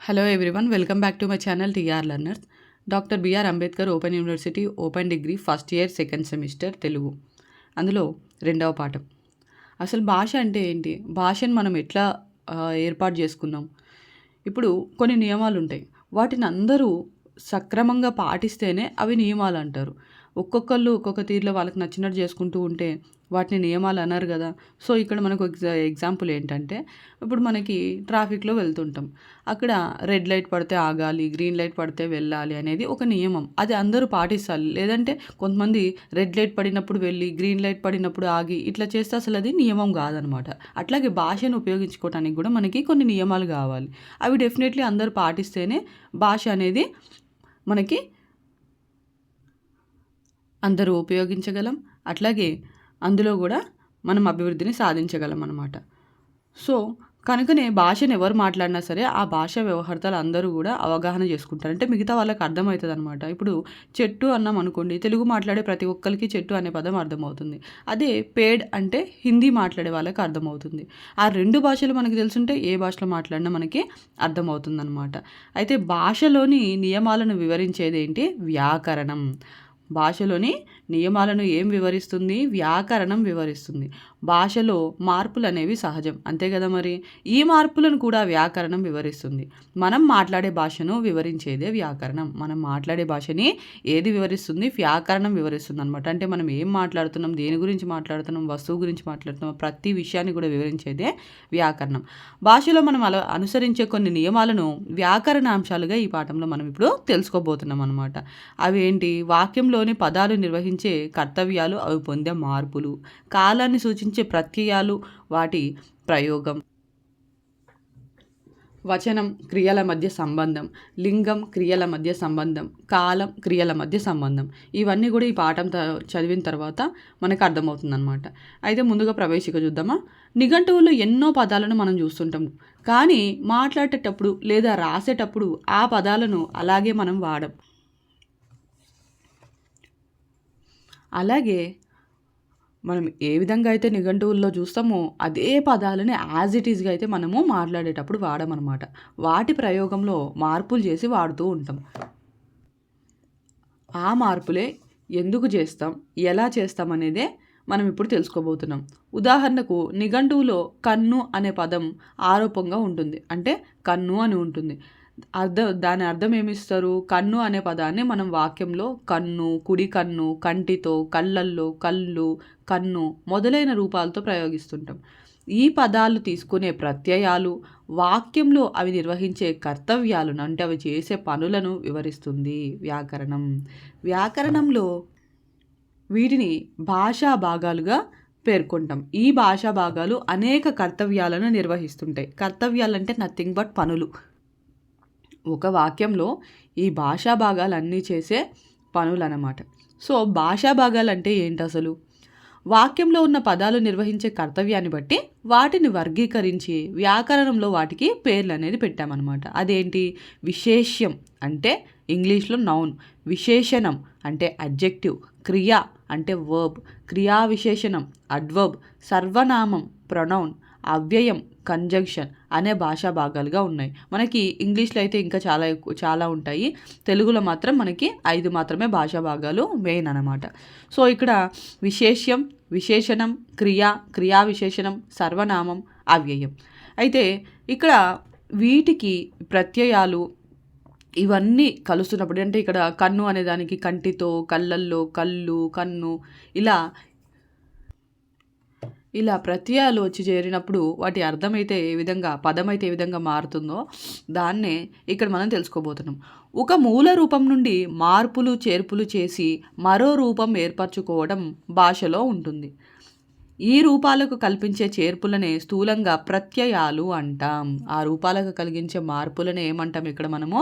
Hello everyone welcome back to my channel TR learners doctor BR Ambedkar open university open degree first year second semester Telugu అందులో రెండవ పాఠం. అసలు భాష అంటే ఏంటి? భాషను మనం ఎట్లా ఏర్పాటు చేసుకున్నాం? ఇప్పుడు కొన్ని నియమాలు ఉంటాయి. వాటిని అందరూ సక్రమంగా పాటిస్తేనే అవి నియమాలు అంటారు. ఒక్కొక్కళ్ళు ఒక్కొక్క తీరులో వాళ్ళకి నచ్చినట్టు చేసుకుంటూ ఉంటే వాటిని నియమాలు అన్నారు కదా. సో ఇక్కడ మనకు ఎగ్జా ఎగ్జాంపుల్ ఏంటంటే ఇప్పుడు మనకి ట్రాఫిక్లో వెళ్తుంటాం. అక్కడ రెడ్ లైట్ పడితే ఆగాలి గ్రీన్ లైట్ పడితే వెళ్ళాలి అనేది ఒక నియమం. అది అందరూ పాటిస్తారు. లేదంటే కొంతమంది రెడ్ లైట్ పడినప్పుడు వెళ్ళి గ్రీన్ లైట్ పడినప్పుడు ఆగి ఇట్లా చేస్తే అసలు అది నియమం కాదనమాట. అట్లాగే భాషను ఉపయోగించుకోవడానికి కూడా మనకి కొన్ని నియమాలు కావాలి. అవి డెఫినెట్లీ అందరూ పాటిస్తేనే భాష అనేది మనకి అందరూ ఉపయోగించగలం. అట్లాగే అందులో కూడా మనం అభివృద్ధిని సాధించగలం అనమాట సో కనుకనే భాషను ఎవరు మాట్లాడినా సరే ఆ భాష వ్యవహార్తలు అందరూ కూడా అవగాహన చేసుకుంటారు. అంటే మిగతా వాళ్ళకి అర్థమవుతుంది అనమాట ఇప్పుడు చెట్టు అన్నాం అనుకోండి తెలుగు మాట్లాడే ప్రతి ఒక్కరికి చెట్టు అనే పదం అర్థమవుతుంది. అదే పేడ్ అంటే హిందీ మాట్లాడే వాళ్ళకి అర్థమవుతుంది. ఆ రెండు భాషలు మనకి తెలుసుంటే ఏ భాషలో మాట్లాడినా మనకి అర్థమవుతుంది అనమాట అయితే భాషలోని నియమాలను వివరించేది ఏంటి? వ్యాకరణం. భాషలోని నియమాలను ఏం వివరిస్తుంది? వ్యాకరణం వివరిస్తుంది. భాషలో మార్పులు అనేవి సహజం. అంతే కదా మరి? ఈ మార్పులను కూడా వ్యాకరణం వివరిస్తుంది. మనం మాట్లాడే భాషను వివరించేదే వ్యాకరణం. మనం మాట్లాడే భాషని ఏది వివరిస్తుంది? వ్యాకరణం వివరిస్తుంది అనమాట అంటే మనం ఏం మాట్లాడుతున్నాం? దేని గురించి మాట్లాడుతున్నాం? వస్తువు గురించి మాట్లాడుతున్నాం ప్రతి విషయాన్ని కూడా వివరించేదే వ్యాకరణం. భాషలో మనం అలా అనుసరించే కొన్ని నియమాలను వ్యాకరణ అంశాలుగా ఈ పాఠంలో మనం ఇప్పుడు తెలుసుకోబోతున్నాం అనమాట అవేంటి? వాక్యంలోని పదాలు నిర్వహించే కర్తవ్యాలు అవి పొందే మార్పులు. కాలాన్ని సూచించే ప్రత్యయాలు వాటి ప్రయోగం. వచనం క్రియల మధ్య సంబంధం. లింగం క్రియల మధ్య సంబంధం. కాలం క్రియల మధ్య సంబంధం. ఇవన్నీ కూడా ఈ పాఠం చదివిన తర్వాత మనకు అర్థమవుతుందన్నమాట. అయితే ముందుగా ప్రవేశిక చూద్దామా? నిఘంటువులో ఎన్నో పదాలను మనం చూస్తుంటాం. కానీ మాట్లాడేటప్పుడు లేదా రాసేటప్పుడు ఆ పదాలను అలాగే మనం వాడం. అలాగే మనం ఏ విధంగా అయితే నిఘంటువుల్లో చూస్తామో అదే పదాలని యాజ్ ఇట్ ఈస్గా అయితే మనము మాట్లాడేటప్పుడు వాడమన్నమాట వాటి ప్రయోగంలో మార్పులు చేసి వాడుతూ ఉంటాం. ఆ మార్పులే ఎందుకు చేస్తాం? ఎలా చేస్తాం అనేదే మనం ఇప్పుడు తెలుసుకోబోతున్నాం. ఉదాహరణకు నిఘంటువులో కన్ను అనే పదం ఆరోపంగా ఉంటుంది. అంటే కన్ను అని ఉంటుంది. అర్థం దాని అర్థం ఏమిస్తారు? కన్ను అనే పదాన్ని మనం వాక్యంలో కన్ను కుడి కన్ను కంటితో కళ్ళల్లో కళ్ళు కన్ను మొదలైన రూపాలతో ప్రయోగిస్తుంటాం. ఈ పదాలు తీసుకునే ప్రత్యయాలు వాక్యంలో అవి నిర్వహించే కర్తవ్యాలను అంటే అవి చేసే పనులను వివరిస్తుంది వ్యాకరణం. వ్యాకరణంలో వీటిని భాషా భాగాలుగా పేర్కొంటాం. ఈ భాషా భాగాలు అనేక కర్తవ్యాలను నిర్వహిస్తుంటాయి. కర్తవ్యాలంటే నథింగ్ బట్ పనులు. ఒక వాక్యంలో ఈ భాషా భాగాలన్నీ చేసే పనులన్నమాట. సో భాషా భాగాలు అంటే ఏంటి అసలు వాక్యంలో ఉన్న పదాలు నిర్వహించే కర్తవ్యాన్ని బట్టి వాటిని వర్గీకరించి వ్యాకరణంలో వాటికి పేర్లు అనేది పెట్టామన్నమాట. అదేంటి? విశేష్యం అంటే ఇంగ్లీష్లో నౌన్. విశేషణం అంటే అడ్జెక్టివ్. క్రియ అంటే వర్బ్. క్రియా విశేషణం అడ్వర్బ్. సర్వనామం ప్రొనౌన్. అవ్యయం కంజంక్షన్ అనే భాషా భాగాలుగా ఉన్నాయి. మనకి ఇంగ్లీష్లో అయితే ఇంకా చాలా ఎక్కువ చాలా ఉంటాయి. తెలుగులో మాత్రం మనకి ఐదు మాత్రమే భాషా భాగాలు మెయిన్ అనమాట సో ఇక్కడ విశేష్యం విశేషణం క్రియ క్రియా విశేషణం సర్వనామం అవ్యయం. అయితే ఇక్కడ వీటికి ప్రత్యయాలు ఇవన్నీ కలుస్తున్నప్పుడు అంటే ఇక్కడ కన్ను అనే దానికి కంటితో కళ్ళల్లో కళ్ళు కన్ను ఇలా ఇలా ప్రత్యయాలు వచ్చి చేరినప్పుడు వాటి అర్థమైతే ఏ విధంగా పదమైతే ఏ విధంగా మారుతుందో దాన్నే ఇక్కడ మనం తెలుసుకోబోతున్నాం. ఒక మూల రూపం నుండి మార్పులు చేర్పులు చేసి మరో రూపం ఏర్పరచుకోవడం భాషలో ఉంటుంది. ఈ రూపాలకు కల్పించే చేర్పులనే స్థూలంగా ప్రత్యయాలు అంటాం. ఆ రూపాలకు కలిగించే మార్పులనే ఏమంటాం ఇక్కడ మనము?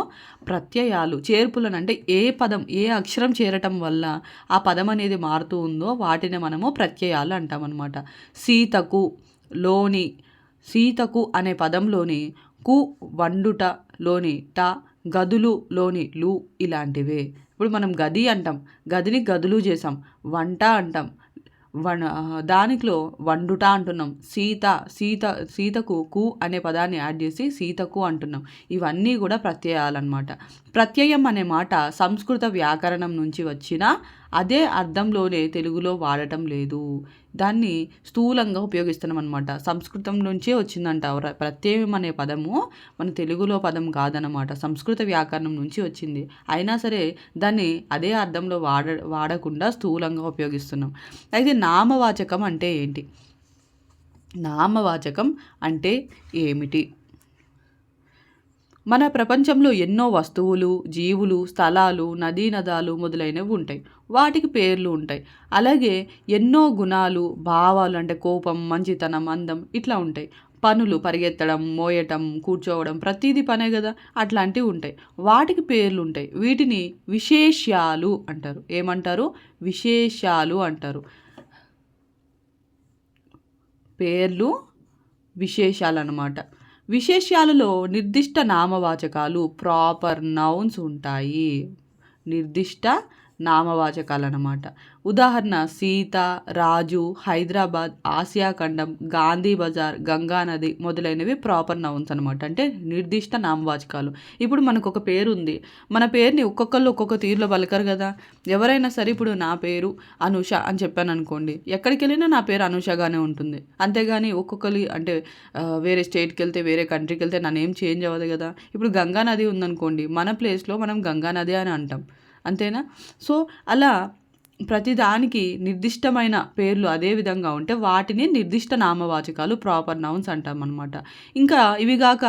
ప్రత్యయాలు. చేర్పులను అంటే ఏ పదం ఏ అక్షరం చేరటం వల్ల ఆ పదం అనేది మారుతూ ఉందో వాటిని మనము ప్రత్యయాలు అంటాం అనమాట సీతకు లోని సీతకు అనే పదంలోని కు వండుట లోని ట గదులు లోని లు ఇలాంటివే. ఇప్పుడు మనం గది అంటాం. గదిని గదులు చేసాం వంట అంటాం. వన్ దానిలో వండుట అంటున్నాం. సీత సీత సీతకు కు అనే పదాన్ని యాడ్ చేసి సీతకు అంటున్నాం. ఇవన్నీ కూడా ప్రత్యయాలన్నమాట. ప్రత్యయం అనే మాట సంస్కృత వ్యాకరణం నుంచి వచ్చిన అదే అర్థంలోనే తెలుగులో వాడటం లేదు. దాన్ని స్థూలంగా ఉపయోగిస్తున్నాం అనమాట సంస్కృతం నుంచే వచ్చిందంట ప్రత్యయం అనే పదము మన తెలుగులో పదం కాదనమాట సంస్కృత వ్యాకరణం నుంచి వచ్చింది. అయినా సరే దాన్ని అదే అర్థంలో వాడ వాడకుండా స్థూలంగా ఉపయోగిస్తున్నాం. అయితే నామవాచకం అంటే ఏంటి? నామవాచకం అంటే ఏమిటి? మన ప్రపంచంలో ఎన్నో వస్తువులు జీవులు స్థలాలు నదీ నదాలు మొదలైనవి ఉంటాయి. వాటికి పేర్లు ఉంటాయి. అలాగే ఎన్నో గుణాలు భావాలు అంటే కోపం మంచితనం అందం ఇట్లా ఉంటాయి. పనులు పరిగెత్తడం మోయటం కూర్చోవడం ప్రతిదీ పనే కదా? అట్లాంటివి ఉంటాయి. వాటికి పేర్లు ఉంటాయి. వీటిని విశేష్యాలు అంటారు. ఏమంటారు? విశేషాలు అంటారు. పేర్లు విశేషాలు అన్నమాట విశేషాలలో నిర్దిష్ట నామవాచకాలు ప్రాపర్ నౌన్స్ ఉంటాయి. నిర్దిష్ట నామవాచకాలు అన్నమాట ఉదాహరణ సీత రాజు హైదరాబాద్ ఆసియా ఖండం గాంధీ బజార్ గంగా నది మొదలైనవి ప్రాపర్ నౌన్స్ అనమాట అంటే నిర్దిష్ట నామవాచకాలు. ఇప్పుడు మనకు ఒక పేరు ఉంది మన పేరుని ఒక్కొక్కళ్ళు ఒక్కొక్క తీరులో పలకరు కదా. ఎవరైనా సరే ఇప్పుడు నా పేరు అనుష అని చెప్పాను అనుకోండి ఎక్కడికి వెళ్ళినా నా పేరు అనుషగానే ఉంటుంది. అంతేగాని ఒక్కొక్కరి అంటే వేరే స్టేట్కి వెళ్తే వేరే కంట్రీకి వెళ్తే నన్ను ఏం చేంజ్ అవ్వదు కదా. ఇప్పుడు గంగా నది ఉందనుకోండి మన ప్లేస్లో మనం గంగా నది అని అంటాం. అంతేనా? సో అలా ప్రతిదానికి నిర్దిష్టమైన పేర్లు అదే విధంగా ఉంటే వాటిని నిర్దిష్ట నామవాచకాలు ప్రాపర్ నౌన్స్ అంటాం అనమాట ఇంకా ఇవి కాక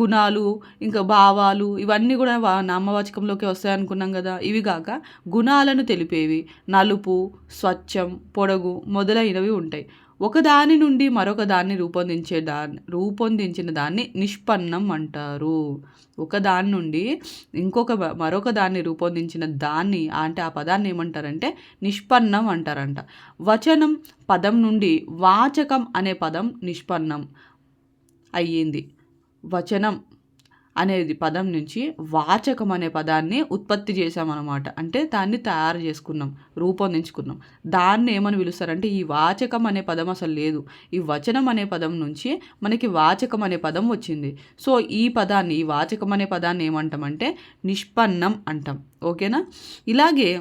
గుణాలు ఇంకా భావాలు ఇవన్నీ కూడా నామవాచకంలోకి వస్తాయి అనుకున్నాం కదా. ఇవి కాక గుణాలను తెలిపేవి నలుపు స్వచ్ఛం పొడగు మొదలైనవి ఉంటాయి. ఒకదాని నుండి మరొక దాన్ని రూపొందించే దాన్ని రూపొందించిన దాన్ని నిష్పన్నం అంటారు. ఒకదాని నుండి ఇంకొక మరొక దాన్ని రూపొందించిన దాన్ని అంటే ఆ పదాన్ని ఏమంటారంటే నిష్పన్నం అంటారంట. వచనం పదం నుండి వాచకం అనే పదం నిష్పన్నం అయ్యింది. వచనం అనేది పదం నుంచి వాచకం అనే పదాన్ని ఉత్పత్తి చేశామన్నమాట. అంటే దాన్ని తయారు చేసుకున్నాం రూపొందించుకున్నాం. దాన్ని ఏమని పిలుస్తారంటే ఈ వాచకం అనే పదం అసలు లేదు. ఈ వచనం అనే పదం నుంచి మనకి వాచకం అనే పదం వచ్చింది. సో ఈ పదాన్ని ఈ వాచకం అనే పదాన్ని ఏమంటామంటే నిష్పన్నం అంటాం. ఓకేనా? ఇలాగే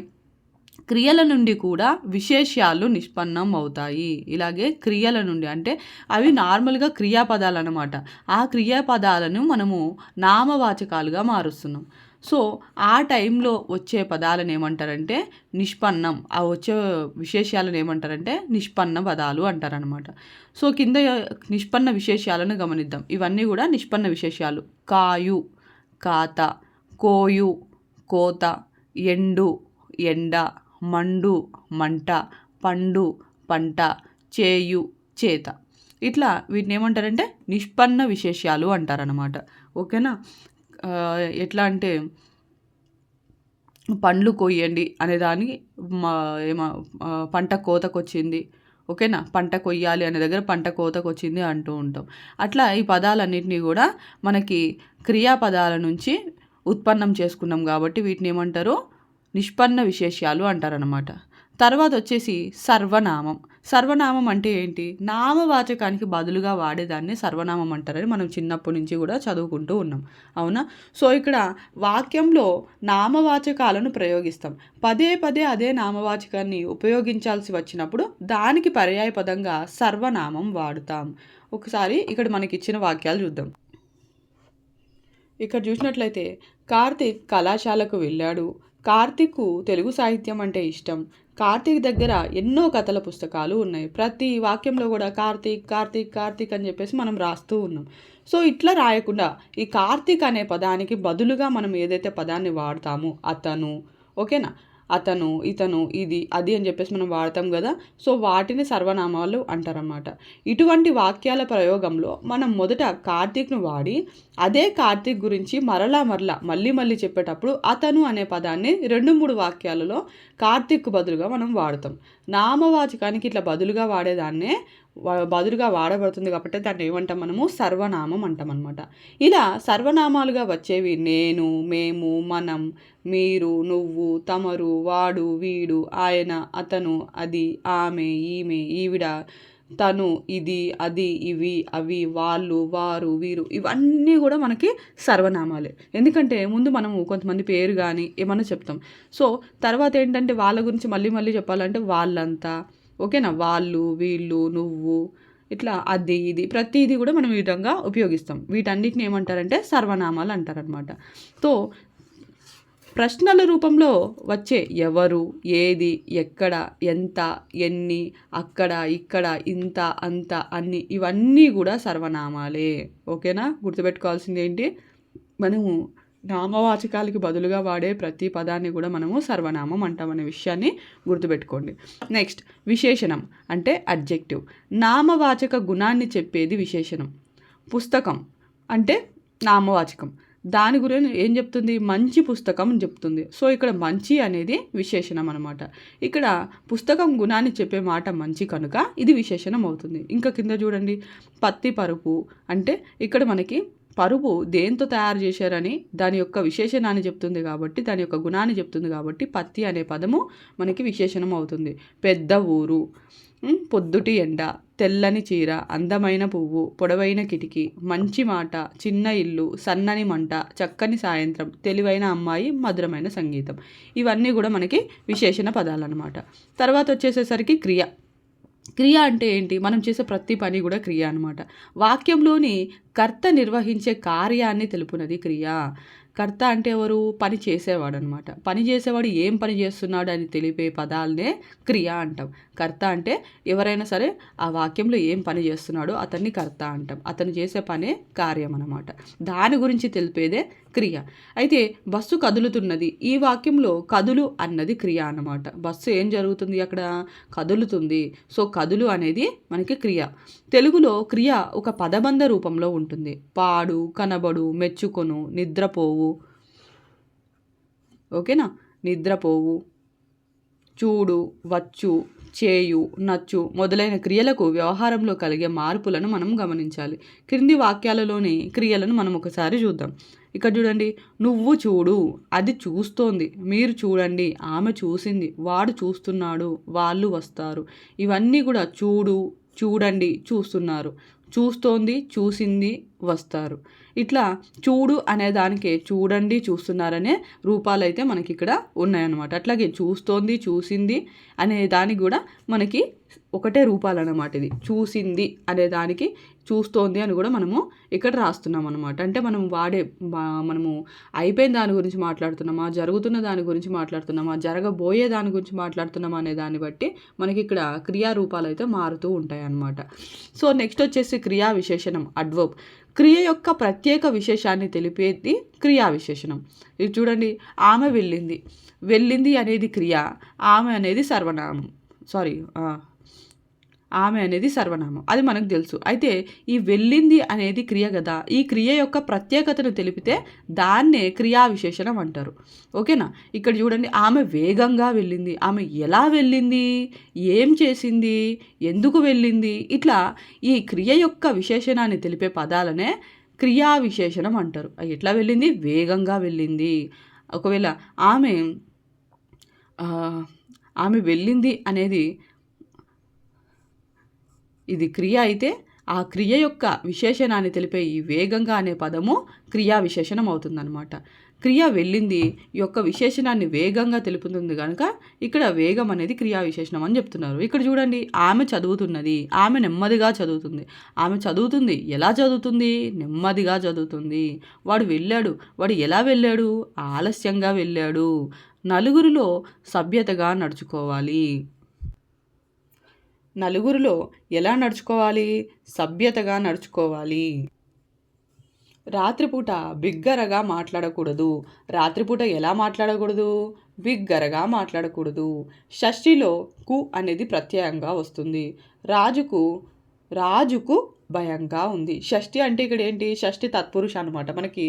క్రియల నుండి కూడా విశేషాలు నిష్పన్నం అవుతాయి. ఇలాగే క్రియల నుండి అంటే అవి నార్మల్గా క్రియాపదాలు అనమాట ఆ క్రియాపదాలను మనము నామవాచకాలుగా మారుస్తున్నాం. సో ఆ టైంలో వచ్చే పదాలను ఏమంటారంటే నిష్పన్నం. ఆ వచ్చే విశేషాలను ఏమంటారంటే నిష్పన్న పదాలు అంటారనమాట సో కింద నిష్పన్న విశేషాలను గమనిద్దాం. ఇవన్నీ కూడా నిష్పన్న విశేషాలు. కాయు కాత కోయు కోత ఎండు ఎండ మండు మంట పండు పంట చేయు చేత. ఇట్లా వీటిని ఏమంటారంటే నిష్పన్న విశేషాలు అంటారనమాట ఓకేనా? ఎట్లా అంటే పండ్లు కొయ్యండి అనేదానికి ఏమ పంట కోతకొచ్చింది. ఓకేనా? పంట కొయ్యాలి అనే దగ్గర పంట కోతకు వచ్చింది అంటూ ఉంటాం. అట్లా ఈ పదాలన్నింటినీ కూడా మనకి క్రియాపదాల నుంచి ఉత్పన్నం చేసుకున్నాం కాబట్టి వీటిని ఏమంటారు? నిష్పన్న విశేషాలు అంటారనమాట తర్వాత వచ్చేసి సర్వనామం. సర్వనామం అంటే ఏంటి? నామవాచకానికి బదులుగా వాడేదాన్ని సర్వనామం అంటారని మనం చిన్నప్పటి నుంచి కూడా చదువుకుంటూ ఉన్నాం. అవునా? సో ఇక్కడ వాక్యంలో నామవాచకాలను ప్రయోగిస్తాం. పదే పదే అదే నామవాచకాన్ని ఉపయోగించాల్సి వచ్చినప్పుడు దానికి పర్యాయ పదంగా సర్వనామం వాడుతాం. ఒకసారి ఇక్కడ మనకి ఇచ్చిన వాక్యాలు చూద్దాం. ఇక్కడ చూసినట్లయితే కార్తీక్ కళాశాలకు వెళ్ళాడు. కార్తిక్కు తెలుగు సాహిత్యం అంటే ఇష్టం. కార్తీక్ దగ్గర ఎన్నో కథల పుస్తకాలు ఉన్నాయి. ప్రతి వాక్యంలో కూడా కార్తీక్ కార్తీక్ కార్తీక్ అని చెప్పేసి మనం రాస్తూ ఉన్నాం. సో ఇట్లా రాయకుండా ఈ కార్తీక్ అనే పదానికి బదులుగా మనం ఏదైతే పదాన్ని వాడతామో అతను ఓకేనా? అతను ఇతను ఇది అది అని చెప్పేసి మనం వాడతాం కదా. సో వాటిని సర్వనామాలు అంటారన్నమాట. ఇటువంటి వాక్యాల ప్రయోగంలో మనం మొదట కార్తీక్ను వాడి అదే కార్తీక్ గురించి మరలా మరలా మళ్ళీ మళ్ళీ చెప్పేటప్పుడు అతను అనే పదాన్ని రెండు మూడు వాక్యాలలో కార్తీక్ బదులుగా మనం వాడతాం. నామవాచకానికి ఇట్లా బదులుగా వాడేదాన్నే బదులుగా వాడబడుతుంది కాబట్టి దాన్ని ఏమంటాం మనము? సర్వనామం అంటాం అనమాట ఇలా సర్వనామాలుగా వచ్చేవి నేను మేము మనం మీరు నువ్వు తమరు వాడు వీడు ఆయన అతను అది ఆమె ఈమె ఈవిడ తను ఇది అది ఇవి అవి వాళ్ళు వారు వీరు ఇవన్నీ కూడా మనకి సర్వనామాలే. ఎందుకంటే ముందు మనము కొంతమంది పేరు కానీ ఏమన్నా చెప్తాం. సో తర్వాత ఏంటంటే వాళ్ళ గురించి మళ్ళీ మళ్ళీ చెప్పాలంటే వాళ్ళంతా ఓకేనా? వాళ్ళు వీళ్ళు నువ్వు ఇట్లా అది ఇది ప్రతిదీ కూడా మనం ఈ విధంగా ఉపయోగిస్తాం. వీటన్నిటిని ఏమంటారంటే సర్వనామాలు అంటారనమాట సో ప్రశ్నల రూపంలో వచ్చే ఎవరు ఏది ఎక్కడ ఎంత ఎన్ని అక్కడ ఇక్కడ ఇంత అంత అన్ని ఇవన్నీ కూడా సర్వనామాలే. ఓకేనా? గుర్తుపెట్టుకోవాల్సింది ఏంటి మనము నామవాచకాలకి బదులుగా వాడే ప్రతి పదాన్ని కూడా మనము సర్వనామం అంటామనే విషయాన్ని గుర్తుపెట్టుకోండి. నెక్స్ట్ విశేషణం అంటే అడ్జెక్టివ్ నామవాచక గుణాన్ని చెప్పేది విశేషణం. పుస్తకం అంటే నామవాచకం. దాని గురించి ఏం చెప్తుంది? మంచి పుస్తకం అని చెప్తుంది. సో ఇక్కడ మంచి అనేది విశేషణం అనమాట ఇక్కడ పుస్తకం గుణాన్ని చెప్పే మాట మంచి కనుక ఇది విశేషణం అవుతుంది. ఇంకా కింద చూడండి. పత్తి పరుపు అంటే ఇక్కడ మనకి పరుపు దేంతో తయారు చేశారని దాని యొక్క విశేషణాన్ని చెప్తుంది కాబట్టి దాని యొక్క గుణాన్ని చెప్తుంది కాబట్టి పత్తి అనే పదము మనకి విశేషణం అవుతుంది. పెద్ద ఊరు పొద్దుటి ఎండ తెల్లని చీర అందమైన పువ్వు పొడవైన కిటికీ మంచి మాట చిన్న ఇల్లు సన్నని మంట చక్కని సాయంత్రం తెలివైన అమ్మాయి మధురమైన సంగీతం. ఇవన్నీ కూడా మనకి విశేషణ పదాలు అనమాట తర్వాత వచ్చేసేసరికి క్రియ. క్రియ అంటే ఏంటి? మనం చేసే ప్రతి పని కూడా క్రియ అనమాట వాక్యంలోని కర్త నిర్వహించే కార్యాన్ని తెలుపునది క్రియ. కర్త అంటే ఎవరు? పని చేసేవాడు అనమాట పని చేసేవాడు ఏం పని చేస్తున్నాడు అని తెలిపే పదాలనే క్రియ అంటాం. కర్త అంటే ఎవరైనా సరే ఆ వాక్యంలో ఏం పని చేస్తున్నాడో అతన్ని కర్త అంటాం. అతను చేసే పనే కార్యం అనమాట దాని గురించి తెలిపేదే క్రియ. అయితే బస్సు కదులుతున్నది. ఈ వాక్యంలో కదులు అన్నది క్రియ అన్నమాట. బస్సు ఏం జరుగుతుంది అక్కడ? కదులుతుంది. సో కదులు అనేది మనకి క్రియ. తెలుగులో క్రియ ఒక పదబంధ రూపంలో ఉంటుంది. పాడు కనబడు మెచ్చుకొను నిద్రపోవు. ఓకేనా? నిద్రపోవు. చూడు వచ్చు. చేయు నచ్చు మొదలైన క్రియలకు వ్యవహారంలో కలిగే మార్పులను మనం గమనించాలి. క్రింది వాక్యాలలోని క్రియలను మనం ఒకసారి చూద్దాం. ఇక్కడ చూడండి నువ్వు చూడు అది చూస్తోంది. మీరు చూడండి ఆమె చూసింది. వాడు చూస్తున్నాడు వాళ్ళు వస్తారు. ఇవన్నీ కూడా చూడు చూడండి చూస్తున్నారు. చూస్తోంది చూసింది వస్తారు. ఇట్లా చూడు అనే దానికి చూడండి చూస్తున్నారనే రూపాలు అయితే మనకి ఇక్కడ ఉన్నాయన్నమాట. అట్లాగే చూస్తోంది చూసింది అనే దానికి కూడా మనకి ఒకటే రూపాలు అన్నమాట ఇది. చూసింది అనే దానికి చూస్తోంది అని కూడా మనము ఇక్కడ రాస్తున్నాం అనమాట అంటే మనం వాడే మనము అయిపోయిన దాని గురించి మాట్లాడుతున్నామా జరుగుతున్న దాని గురించి మాట్లాడుతున్నామా జరగబోయే దాని గురించి మాట్లాడుతున్నామా అనే దాన్ని బట్టి మనకి ఇక్కడ క్రియారూపాలు అయితే మారుతూ ఉంటాయి అన్నమాట. సో నెక్స్ట్ వచ్చేసి క్రియా విశేషణం అడ్వర్బ్ క్రియ యొక్క ప్రత్యేక విశేషాన్ని తెలిపేది క్రియా విశేషణం. ఇది చూడండి ఆమె వెళ్ళింది. వెళ్ళింది అనేది క్రియ ఆమె అనేది సర్వనామం. సారీ ఆమె అనేది సర్వనామం. అది మనకు తెలుసు. అయితే ఈ వెళ్ళింది అనేది క్రియ కదా? ఈ క్రియ యొక్క ప్రత్యేకతను తెలిపితే దాన్నే క్రియా విశేషణం అంటారు. ఓకేనా? ఇక్కడ చూడండి ఆమె వేగంగా వెళ్ళింది. ఆమె ఎలా వెళ్ళింది? ఏం చేసింది? ఎందుకు వెళ్ళింది? ఇట్లా ఈ క్రియ యొక్క విశేషణాన్ని తెలిపే పదాలనే క్రియా విశేషణం అంటారు. అది ఎట్లా వెళ్ళింది? వేగంగా వెళ్ళింది. ఒకవేళ ఆమె ఆమె వెళ్ళింది అనేది ఇది క్రియ అయితే ఆ క్రియ యొక్క విశేషణాన్ని తెలిపే ఈ వేగంగా అనే పదము క్రియా విశేషణం అవుతుందన్నమాట. క్రియ వెళ్ళింది యొక్క విశేషణాన్ని వేగంగా తెలుపుతుంది కనుక ఇక్కడ వేగం అనేది క్రియా విశేషణం అని చెప్తున్నారు. ఇక్కడ చూడండి ఆమె చదువుతున్నది ఆమె నెమ్మదిగా చదువుతుంది. ఆమె చదువుతుంది ఎలా చదువుతుంది? నెమ్మదిగా చదువుతుంది. వాడు వెళ్ళాడు వాడు ఎలా వెళ్ళాడు? ఆలస్యంగా వెళ్ళాడు. నలుగురిలో సభ్యతగా నడుచుకోవాలి. నలుగురిలో ఎలా నడుచుకోవాలి? సభ్యతగా నడుచుకోవాలి. రాత్రిపూట బిగ్గరగా మాట్లాడకూడదు. రాత్రిపూట ఎలా మాట్లాడకూడదు? బిగ్గరగా మాట్లాడకూడదు. షష్ఠిలో కు అనేది ప్రత్యయంగా వస్తుంది. రాజుకు రాజుకు భయంగా ఉంది. షష్ఠి అంటే ఇక్కడ ఏంటి? షష్ఠి తత్పురుష అనమాట మనకి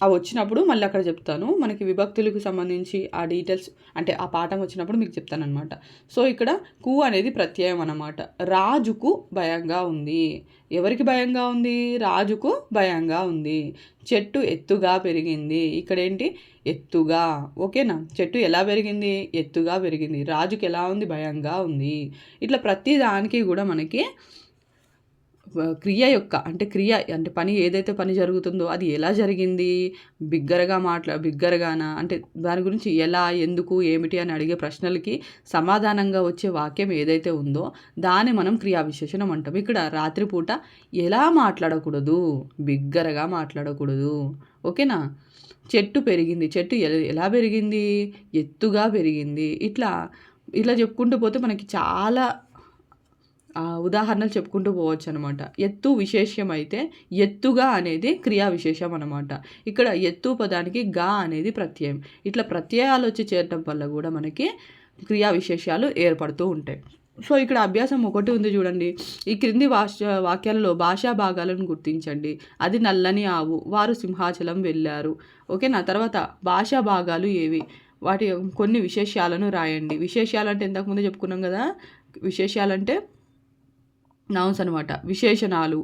అవి వచ్చినప్పుడు మళ్ళీ అక్కడ చెప్తాను. మనకి విభక్తులకు సంబంధించి ఆ డీటెయిల్స్ అంటే ఆ పాఠం వచ్చినప్పుడు మీకు చెప్తాను అనమాట సో ఇక్కడ కు అనేది ప్రత్యయం అన్నమాట. రాజుకు భయంగా ఉంది. ఎవరికి భయంగా ఉంది? రాజుకు భయంగా ఉంది. చెట్టు ఎత్తుగా పెరిగింది. ఇక్కడ ఏంటి? ఎత్తుగా. ఓకేనా? చెట్టు ఎలా పెరిగింది? ఎత్తుగా పెరిగింది. రాజుకి ఎలా ఉంది? భయంగా ఉంది. ఇట్లా ప్రతి దానికి కూడా మనకి క్రియ యొక్క అంటే క్రియ అంటే పని ఏదైతే పని జరుగుతుందో అది ఎలా జరిగింది? బిగ్గరగా మాట్లా బిగ్గరగానా? అంటే దాని గురించి ఎలా ఎందుకు ఏమిటి అని అడిగే ప్రశ్నలకి సమాధానంగా వచ్చే వాక్యం ఏదైతే ఉందో దాన్ని మనం క్రియా విశేషణం అంటాం. ఇక్కడ రాత్రిపూట ఎలా మాట్లాడకూడదు? బిగ్గరగా మాట్లాడకూడదు. ఓకేనా? చెట్టు పెరిగింది. చెట్టు ఎలా పెరిగింది? ఎత్తుగా పెరిగింది. ఇట్లా ఇట్లా చెప్పుకుంటూ పోతే మనకి చాలా ఉదాహరణలు చెప్పుకుంటూ పోవచ్చు అనమాట ఎత్తు విశేషం అయితే ఎత్తుగా అనేది క్రియా విశేషం అనమాట. ఇక్కడ ఎత్తు పదానికి గా అనేది ప్రత్యయం. ఇట్లా ప్రత్యయాలు వచ్చి చేరటం వల్ల కూడా మనకి క్రియా విశేషాలు ఏర్పడుతూ ఉంటాయి. సో ఇక్కడ అభ్యాసం ఒకటి ఉంది చూడండి. ఈ క్రింది భాష వాక్యాలలో భాషా భాగాలను గుర్తించండి. అది నల్లని ఆవు వారు సింహాచలం వెళ్ళారు. ఓకేనా తర్వాత భాషా భాగాలు ఏవి? వాటి కొన్ని విశేషాలను రాయండి. విశేషాలు అంటే ఇంతకుముందు చెప్పుకున్నాం కదా? విశేషాలంటే నౌన్స్ అనమాట విశేషణాలు.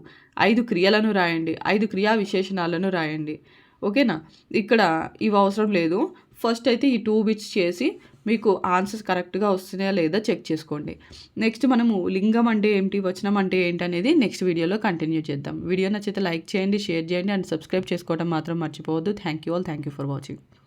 ఐదు క్రియలను రాయండి. ఐదు క్రియా విశేషణాలను రాయండి. ఓకేనా? ఇక్కడ ఇవి అవసరం లేదు. ఫస్ట్ అయితే ఈ టూ బిట్స్ చేసి మీకు ఆన్సర్స్ కరెక్ట్గా వస్తున్నాయా లేదా చెక్ చేసుకోండి. నెక్స్ట్ మనము లింగం అంటే ఏంటి వచనం అంటే ఏంటి అనేది నెక్స్ట్ వీడియోలో కంటిన్యూ చేద్దాం. వీడియో నచ్చితే లైక్ చేయండి షేర్ చేయండి అండ్ సబ్స్క్రైబ్ చేసుకోవడం మాత్రం మర్చిపోవద్దు. Thank you all thank you for watching